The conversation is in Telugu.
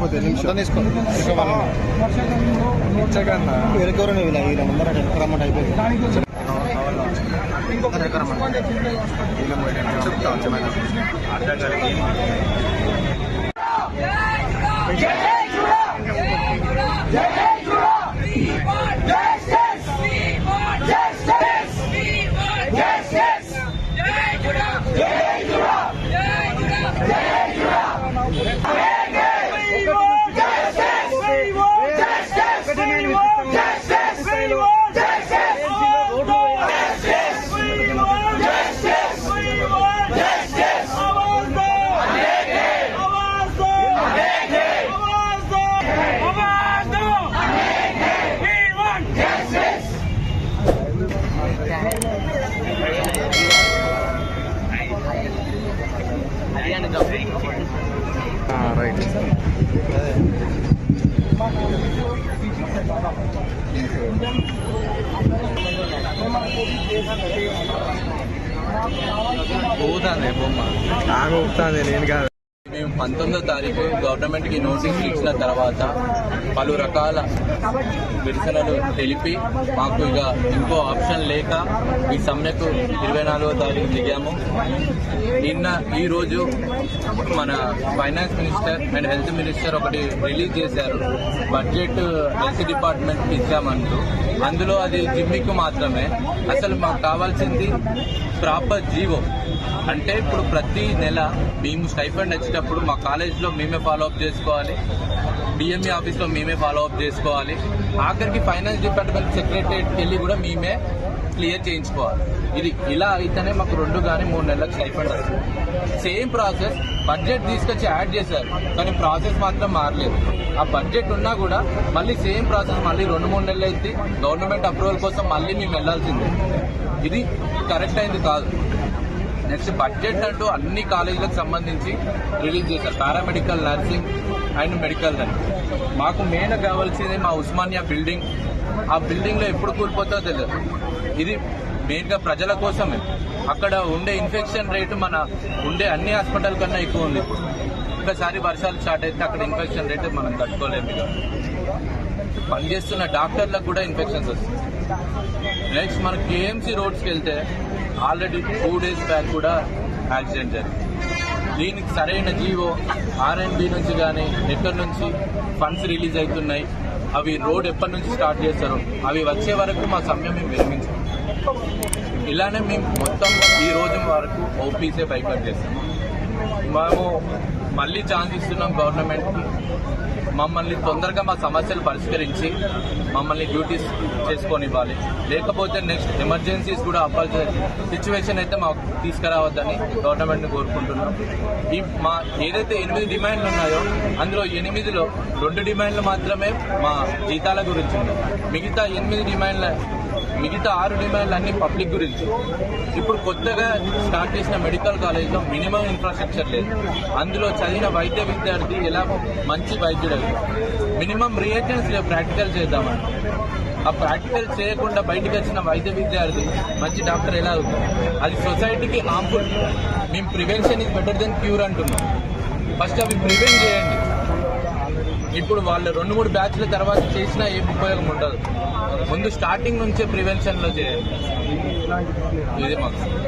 తీసుకో ఎరుకోరు నువ్వు ఇలా ఇలా ముందర ఎక్కరమ్మంటే అయిపోయింది రైట్ పోతుంది బొమ్మ. ఆమె ఊపుతాంది నేను కాదు. మేము పంతొమ్మిదో తారీఖు గవర్నమెంట్కి నోటీస్ ఇచ్చిన తర్వాత పలు రకాల నిరసనలు తెలిపి మాకు ఇక ఇంకో ఆప్షన్ లేక ఈ సమ్మెకు ఇరవై నాలుగో తారీఖు దిగాము. నిన్న ఈరోజు మన finance minister and health minister ఒకటి రిలీజ్ చేశారు. బడ్జెట్ హెల్త్ డిపార్ట్మెంట్కి ఇచ్చామంటూ. అందులో అది జిమ్మికి మాత్రమే. అసలు మాకు కావాల్సింది ప్రాపర్ జీవో. అంటే ఇప్పుడు ప్రతి నెల మేము స్టైఫండ్ వచ్చేటప్పుడు మా కాలేజ్లో మేమే ఫాలో అప్ చేసుకోవాలి. డిఎంఈ ఆఫీస్లో మేమే ఫాలో అప్ చేసుకోవాలి. ఆఖరికి ఫైనాన్స్ డిపార్ట్మెంట్ సెక్రటరీకి వెళ్ళి కూడా మేమే క్లియర్ చేయించుకోవాలి. ఇది ఇలా అయితేనే మాకు రెండు కానీ మూడు నెలలకు స్టైఫండ్ వస్తుంది. సేమ్ ప్రాసెస్ బడ్జెట్ తీసుకొచ్చి యాడ్ చేశారు కానీ ప్రాసెస్ మాత్రం మారలేదు. ఆ బడ్జెట్ ఉన్నా కూడా మళ్ళీ సేమ్ ప్రాసెస్ మళ్ళీ రెండు మూడు నెలలు అయితే గవర్నమెంట్ అప్రూవల్ కోసం మళ్ళీ మేము వెళ్ళాల్సిందే ఇది కరెక్ట్ అయింది కాదు. నెక్స్ట్ బడ్జెట్ అంటూ అన్ని కాలేజీలకు సంబంధించి రిలీజ్ చేశారు. పారామెడికల్ నర్సింగ్ అండ్ మెడికల్ అని. మాకు మెయిన్ కావాల్సింది మా ఉస్మానియా బిల్డింగ్. ఆ బిల్డింగ్లో ఎప్పుడు కూలిపోతుందో తెలియదు. ఇది మెయిన్గా ప్రజల కోసమే. అక్కడ ఉండే ఇన్ఫెక్షన్ రేటు మన ఉండే అన్ని హాస్పిటల్ కన్నా ఎక్కువ ఉంది. ఇప్పుడు ఒకసారి వర్షాలు స్టార్ట్ అయితే అక్కడ ఇన్ఫెక్షన్ రేటు మనం తట్టుకోలేము పనిచేస్తున్న డాక్టర్లకు కూడా ఇన్ఫెక్షన్స్ వస్తుంది నెక్స్ట్ మన కేఎంసీ రోడ్స్కి వెళ్తే ఆల్రెడీ టూ డేస్ బ్యాక్ కూడా యాక్సిడెంట్ జరిగింది. దీనికి సరైన జీవో ఆర్ఎండ్బి నుంచి కానీ ఎక్కడి నుంచి ఫండ్స్ రిలీజ్ అవుతున్నాయి అవి రోడ్ ఎప్పటి నుంచి స్టార్ట్ చేస్తారో అవి వచ్చే వరకు మా సమయం మేము విరమించాం. ఇలానే మేము మొత్తం ఈ రోజు వరకు ఓపీసే బైకట్ చేస్తాము మేము మళ్ళీ ఛాన్స్ ఇస్తున్నాం గవర్నమెంట్కి మమ్మల్ని తొందరగా మా సమస్యలు పరిష్కరించి మమ్మల్ని డ్యూటీస్ చేసుకొని ఇవ్వాలి లేకపోతే నెక్స్ట్ ఎమర్జెన్సీస్ కూడా అవ్వాల్సిన సిచ్యువేషన్ అయితే మాకు తీసుకురావద్దని గవర్నమెంట్ని కోరుకుంటున్నాం. ఈ మా ఏదైతే ఎనిమిది డిమాండ్లు ఉన్నాయో అందులో ఎనిమిదిలో రెండు డిమాండ్లు మాత్రమే మా జీతాల గురించి ఉన్నాయి. మిగతా ఎనిమిది డిమాండ్ల మిగతా ఆరు డిమాండ్లు అన్ని పబ్లిక్ గురించి. ఇప్పుడు కొత్తగా స్టార్ట్ చేసిన మెడికల్ కాలేజ్లో మినిమం ఇన్ఫ్రాస్ట్రక్చర్ లేదు. అందులో చదివిన వైద్య విద్యార్థి ఎలా మంచి వైద్యుడు మినిమం రియేజెన్స్ ప్రాక్టికల్ చేద్దామని. ఆ ప్రాక్టికల్ చేయకుండా బయటకు వచ్చిన వైద్య విద్యార్థి మంచి డాక్టర్ ఎలా అవుతుంది అది సొసైటీకి హార్మ్ఫుల్ మేము prevention is better than cure అంటున్నాం. ఫస్ట్ అవి ప్రివెంట్ చేయండి. ఇప్పుడు వాళ్ళు రెండు మూడు బ్యాచ్ల తర్వాత చేసినా ఏం ఉపయోగం ఉండదు. ముందు స్టార్టింగ్ నుంచే ప్రివెన్షన్లో ఇది మాకు.